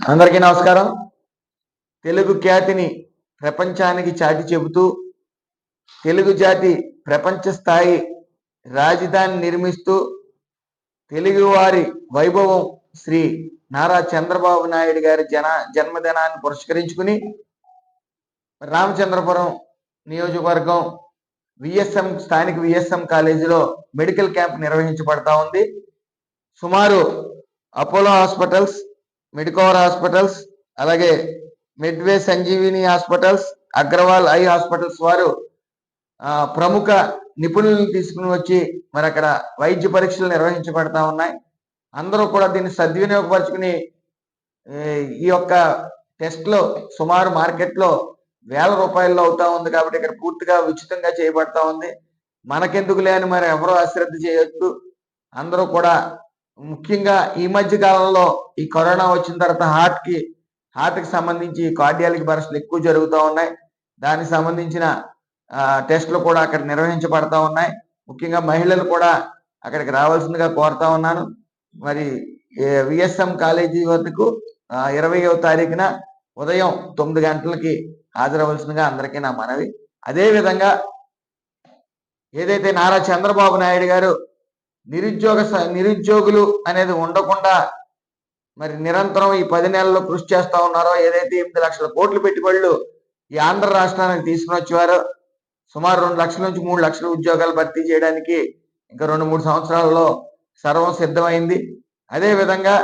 అందరికీ నమస్కారం. తెలుగు ఖ్యాతిని ప్రపంచానికి చాటి చెబుతూ తెలుగు జాతి ప్రపంచ స్థాయి రాజధాని నిర్మిస్తూ తెలుగువారి వైభవం శ్రీ నారా చంద్రబాబు నాయుడు గారి జన జన్మదినాన్ని పురస్కరించుకుని రామచంద్రపురం నియోజకవర్గం విఎస్ఎం స్థానిక విఎస్ఎం కాలేజీలో మెడికల్ క్యాంప్ నిర్వహించబడతా ఉంది. సుమారు అపోలో హాస్పిటల్స్ మెడికోవర్ హాస్పిటల్స్ అలాగే Midway Sanjeevini hospitals Agarwal eye hospitals వారు ప్రముఖ నిపుణులను తీసుకుని వచ్చి మరి అక్కడ వైద్య పరీక్షలు నిర్వహించబడతా ఉన్నాయి. అందరూ కూడా దీన్ని సద్వినియోగపరుచుకుని ఈ యొక్క టెస్ట్లో సుమారు మార్కెట్లో వేల రూపాయల్లో అవుతా ఉంది కాబట్టి ఇక్కడ పూర్తిగా ఉచితంగా చేయబడతా ఉంది. మనకెందుకు లేని మరి ఎవరో అశ్రద్ధ చేయొచ్చు అందరూ కూడా ముఖ్యంగా ఈ మధ్య కాలంలో ఈ కరోనా వచ్చిన తర్వాత హార్ట్కి హార్ట్కి సంబంధించి కార్డియాలిక్ బరస్ట్లు ఎక్కువ జరుగుతూ ఉన్నాయి. దానికి సంబంధించిన టెస్టులు కూడా అక్కడ నిర్వహించబడతా ఉన్నాయి. ముఖ్యంగా మహిళలు కూడా అక్కడికి రావాల్సిందిగా కోరుతా ఉన్నాను. మరి విఎస్ఎం కాలేజీ వద్దకు ఇరవయవ తారీఖున ఉదయం తొమ్మిది గంటలకి హాజరవలసిందిగా అందరికీ నా మనవి. అదే విధంగా ఏదైతే నారా చంద్రబాబు నాయుడు గారు నిరుద్యోగ స- నిరుద్యోగులు అనేది ఉండకుండా మరి నిరంతరం ఈ పది నెలల్లో కృషి చేస్తా ఉన్నారో ఏదైతే ఎనిమిది లక్షల కోట్లు పెట్టుబడులు ఈ ఆంధ్ర రాష్ట్రానికి తీసుకుని వచ్చేవారో సుమారు రెండు లక్షల నుంచి మూడు లక్షల ఉద్యోగాలు భర్తీ చేయడానికి ఇంకా రెండు మూడు సంవత్సరాలలో సర్వం సిద్ధమైంది. అదే విధంగా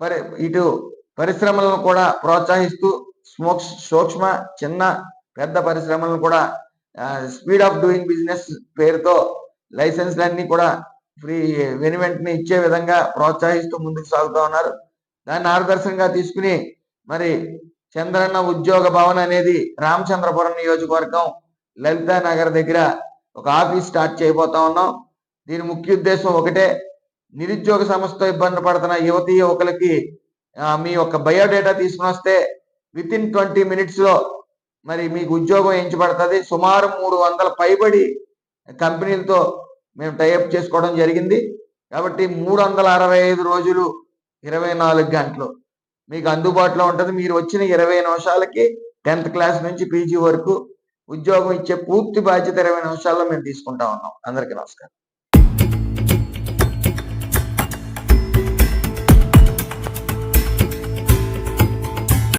పరి ఇటు పరిశ్రమలను కూడా ప్రోత్సహిస్తూ స్మోక్స్ సూక్ష్మ చిన్న పెద్ద పరిశ్రమలను కూడా స్పీడ్ ఆఫ్ డూయింగ్ బిజినెస్ పేరుతో లైసెన్స్లన్నీ కూడా ఫ్రీ వెను వెంటనే ఇచ్చే విధంగా ప్రోత్సహిస్తూ ముందుకు సాగుతూ ఉన్నారు. దాన్ని ఆదర్శంగా తీసుకుని మరి చంద్రన్న ఉద్యోగ భవన్ అనేది రామచంద్రపురం నియోజకవర్గం లలితా నగర్ దగ్గర ఒక ఆఫీస్ స్టార్ట్ చేయబోతా ఉన్నాం. దీని ముఖ్య ఉద్దేశం ఒకటే నిరుద్యోగ సమస్యతో ఇబ్బంది పడుతున్న యువతీ యువకులకి మీ యొక్క బయోడేటా తీసుకుని వస్తే విత్ ఇన్ ట్వంటీ మినిట్స్లో మరి మీకు ఉద్యోగం ఎంచబడుతుంది. సుమారు మూడు వందల పైబడి కంపెనీలతో మేము టైఅప్ చేసుకోవడం జరిగింది. కాబట్టి మూడు వందల అరవై ఐదు రోజులు ఇరవై నాలుగు గంటలు. మీకు అందుబాటులో ఉంటుంది. మీరు వచ్చిన ఇరవై నిమిషాలకి టెన్త్ క్లాస్ నుంచి పీజీ వరకు ఉద్యోగం ఇచ్చే పూర్తి బాధ్యత ఇరవై నిమిషాల్లో మేము తీసుకుంటా ఉన్నాం. అందరికీ నమస్కారం.